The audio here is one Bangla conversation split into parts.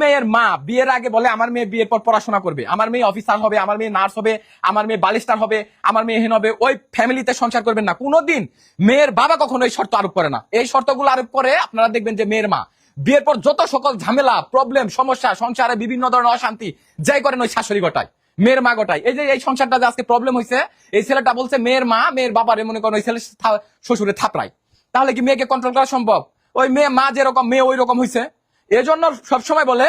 মেয়ের মা বিয়ের আগে বলে, আমার মেয়ে বিয়ের পর পড়াশোনা করবে। আমার মেয়ে অফিসার হবে, আমার মেয়ে নার্স হবে, আমার মেয়ে বালিস্টার হবে, আমার মেয়ে হেন হবে। ওই ফ্যামিলিতে সংসার করবেন না। কোনোদিন মেয়ের বাবা কখনো এই শর্ত আরোপ করে না। এই শর্তগুলো আরোপ করে আপনারা দেখবেন যে মেয়ের মা বিয়ের পর যত সকল ঝামেলা প্রবলেম সমস্যা, সংসারে বিভিন্ন ধরনের অশান্তি, যাই করেন ওই শাশুড়ি গোটায়, মেয়ের মা গোটায়। এই যে এই সংসারটা যে আজকে প্রবলেম হয়েছে এই ছেলেটা বলছে মেয়ের মা, মেয়ের বাবারে মনে করেন ওই ছেলে শ্বশুরে থাপড়ায়। তাহলে কি মেয়েকে কন্ট্রোল করা সম্ভব? ওই মেয়ে মা যেরকম, মেয়ে ওই রকম হয়েছে এজন্য সবসময় বলে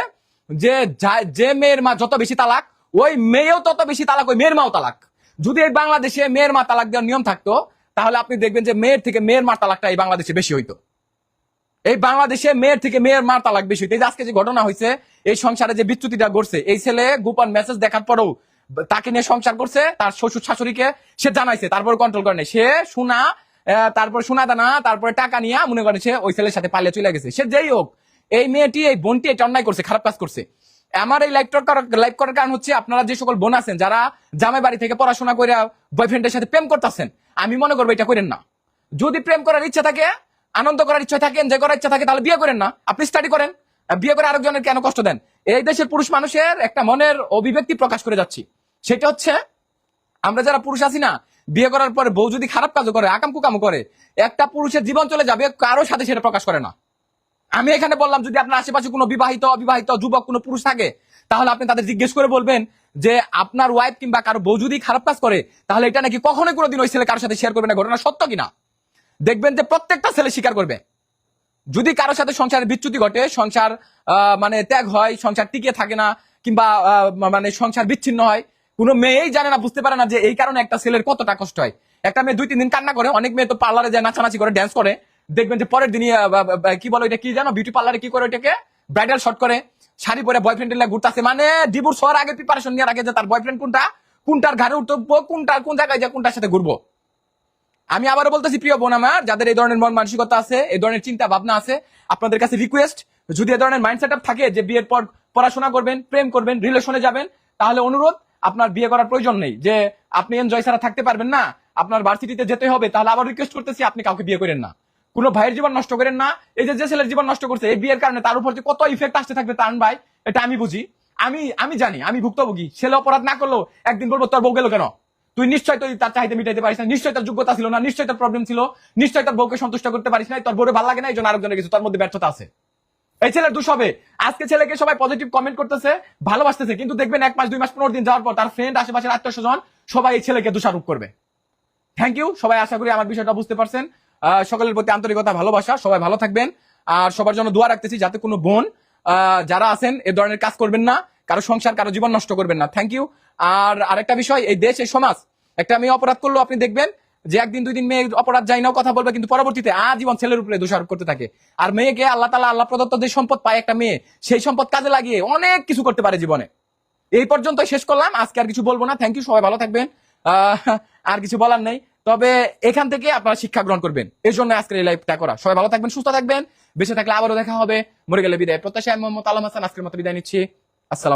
যে যে মেয়ের মা যত বেশি তালাক, ওই মেয়েও তত বেশি তালাক, ওই মেয়ের মাও তালাক যদি এই বাংলাদেশে মেয়ের মা তালাক দেওয়ার নিয়ম থাকতো, তাহলে আপনি দেখবেন যে মেয়ের থেকে মেয়ের মা তালাকটা এই বাংলাদেশে বেশি হইতো এই বাংলাদেশে মেয়ের থেকে মেয়ের মার তালাক বেশি হইতো। এই যে আজকে যে ঘটনা হয়েছে এই সংসারে যে বিচ্যুতিটা ঘটছে, এই ছেলে গোপন মেসেজ দেখার পরেও তাকে নিয়ে সংসার করছে, তার শ্বশুর শাশুড়িকে সে জানাইছে, তারপর কন্ট্রোল করে। সে শোনা তারপর শোনা দানা, তারপরে টাকা নিয়ে মনে করে সে ওই ছেলের সাথে পালিয়ে চলে গেছে সে যেই হোক এই মেয়েটি, এই বোনটি এটা অন্যায় করছে, খারাপ কাজ করছে। আমার এই লাইভ লাইভ করার কারণ হচ্ছে আপনারা যে সকল বোন আছেন, যারা জামাই বাড়ি থেকে পড়াশোনা করে বয়ফ্রেন্ডের সাথে প্রেম করতেছেন, আমি মনে করব এটা করেন না। যদি প্রেম করার ইচ্ছা থাকে, আনন্দ করার ইচ্ছা থাকে এনজয় করার ইচ্ছা থাকে, তাহলে বিয়ে করেন না। আপনি স্টাডি করেন। বিয়ে করে আরেকজনের কেন কষ্ট দেন? এই দেশের পুরুষ মানুষের একটা মনের অভিব্যক্তি প্রকাশ করে যাচ্ছি। সেটা হচ্ছে, আমরা যারা পুরুষ আছি না, বিয়ে করার পরে বউ যদি খারাপ কাজও করে, আকাম কুকাম করে, একটা পুরুষের জীবন চলে যাবে, কারও সাথে সেটা প্রকাশ করে না। আমি এখানে বললাম, যদি আপনার আশেপাশে কোনো বিবাহিত, অবিবাহিত যুবক, কোনো পুরুষ থাকে, তাহলে আপনি তাদের জিজ্ঞেস করে বলবেন যে, আপনার ওয়াইফ কিংবা কারও বউ যদি খারাপ কাজ করে, তাহলে এটা নাকি কখনোই কোনোদিন ওই ছেলে কারোর সাথে শেয়ার করবে না? ঘটনা সত্য কিনা? দেখবেন যে প্রত্যেকটা ছেলে স্বীকার করবে। যদি কারোর সাথে সংসারের বিচ্যুতি ঘটে, সংসার মানে ত্যাগ হয়, সংসার টিকে থাকে না, কিংবা মানে সংসার বিচ্ছিন্ন হয়, কোনো মেয়েই জানে না, বুঝতে পারে না যে এই কারণে একটা ছেলের কতটা কষ্ট হয়। একটা মেয়ে দুই, তিন দিন কান্না করে, অনেক মেয়ে তো পার্লারে যায়, নাচানাচি করে ড্যান্স করে দেখবেন যে পরের দিনই কি বলো এটা কি জানো? বিউটি পার্লারে কি করে এটাকে ব্রাইডাল শট করে। শাড়ি পরে বয়ফ্রেন্ড ঘুরতেছে। মানে ডিভোর্স হওয়ার আগে প্রিপারেশন নেওয়ার আগে যে তার বয়ফ্রেন্ড কোনটা? কোনটার ঘাড়ে উঠবো, কোনটা, কোন জায়গায় যে কোনটার সাথে ঘুরবো? আমি আবারও বলতেছি, প্রিয় বোন আমার, যাদের এই ধরনের মন মানসিকতা আছে, এই ধরনের চিন্তা ভাবনা আছে, আপনাদের কাছে রিকোয়েস্ট যদি এই ধরনের মাইন্ড সেট থাকে যে বিয়ের পর পড়াশোনা করবেন, প্রেম করবেন রিলেশনে যাবেন, তাহলে অনুরোধ, আপনার বিয়ে করার প্রয়োজন নেই। যে আপনি এনজয় ছাড়া থাকতে পারবেন না, আপনার ভার্সিটিতে যেতে হবে, তাহলে আবার রিকোয়েস্ট করতেছি, আপনি কাউকে বিয়ে করেন না। কোনো ভাইয়ের জীবন নষ্ট করেন না, এই যে যে ছেলের জীবন নষ্ট করছে, এই বিয়ের কারণে তার উপর যে কত ইফেক্ট আসতে থাকবে তার ভাই, এটা আমি বুঝি। আমি আমি জানি, আমি ভুক্তভোগী। ছেলে অপরাধ না করলেও একদিন বলব, তোর বউ গেল কেন? তুই নিশ্চয় তুই তার চাহিদা মিটাইতে পারিস না নিশ্চয় তার যোগ্যতা ছিল না নিশ্চয় তার প্রবলেম ছিল নিশ্চয় তার বউকে সন্তুষ্ট করতে পারিস না তোর বউরে ভালো লাগে না এই জন্য আরেকজনের কিছু, তার মধ্যে ব্যর্থতা আছে। এই ছেলের দোষ হবে। আজকে ছেলেকে সবাই পজিটিভ কমেন্ট করতেছে, ভালোবাসতেছে, কিন্তু দেখবেন এক মাস, দুই মাস, পনেরো দিন যাওয়ার পর তার ফ্রেন্ড আশেপাশের আত্মীয় স্বজন সবাই এই ছেলেকে দোষারোপ করবে। থ্যাংক ইউ সবাই আশা করি আমার বিষয়টা বুঝতে পারছেন। সকলের প্রতি আন্তরিকতা, ভালোবাসা। সবাই ভালো থাকবেন। আর সবার জন্য দোয়া রাখতেছি যাতে কোনো বোন যারা আছেন, এ ধরনের কাজ করবেন না। কারও সংসার, কারও জীবন নষ্ট করবেন না। থ্যাংক ইউ আর আরেকটা বিষয়, এই দেশ, এই সমাজ। একটা মেয়ে অপরাধ করল আপনি দেখবেন যে একদিন, দুই দিন মেয়ে অপরাধ যাই নাও কথা বলবে, কিন্তু পরবর্তীতে আজীবন ছেলের উপরে দোষারোপ করতে থাকে। আর মেয়েকে আল্লাহ তালা আল্লাহ প্রদত্ত যে সম্পদ পায় একটা মেয়ে, সেই সম্পদ কাজে লাগিয়ে অনেক কিছু করতে পারে জীবনে। এই পর্যন্ত শেষ করলাম। আজকে আর কিছু বলব না। থ্যাংক ইউ সবাই ভালো থাকবেন। আর কিছু বলার নেই। তবে এখান থেকে আপনারা শিক্ষা গ্রহণ করবেন। এই জন্য আজকের এই লাইভটা করা। সবাই ভালো থাকবেন, সুস্থ থাকবেন। বেঁচে থাকলে আবারও দেখা হবে। মরে গেলে বিদায়। প্রত্যাশা মোহাম্মদ আলম হাসান, আজকের মতো বিদায় নিচ্ছি। আসসালাম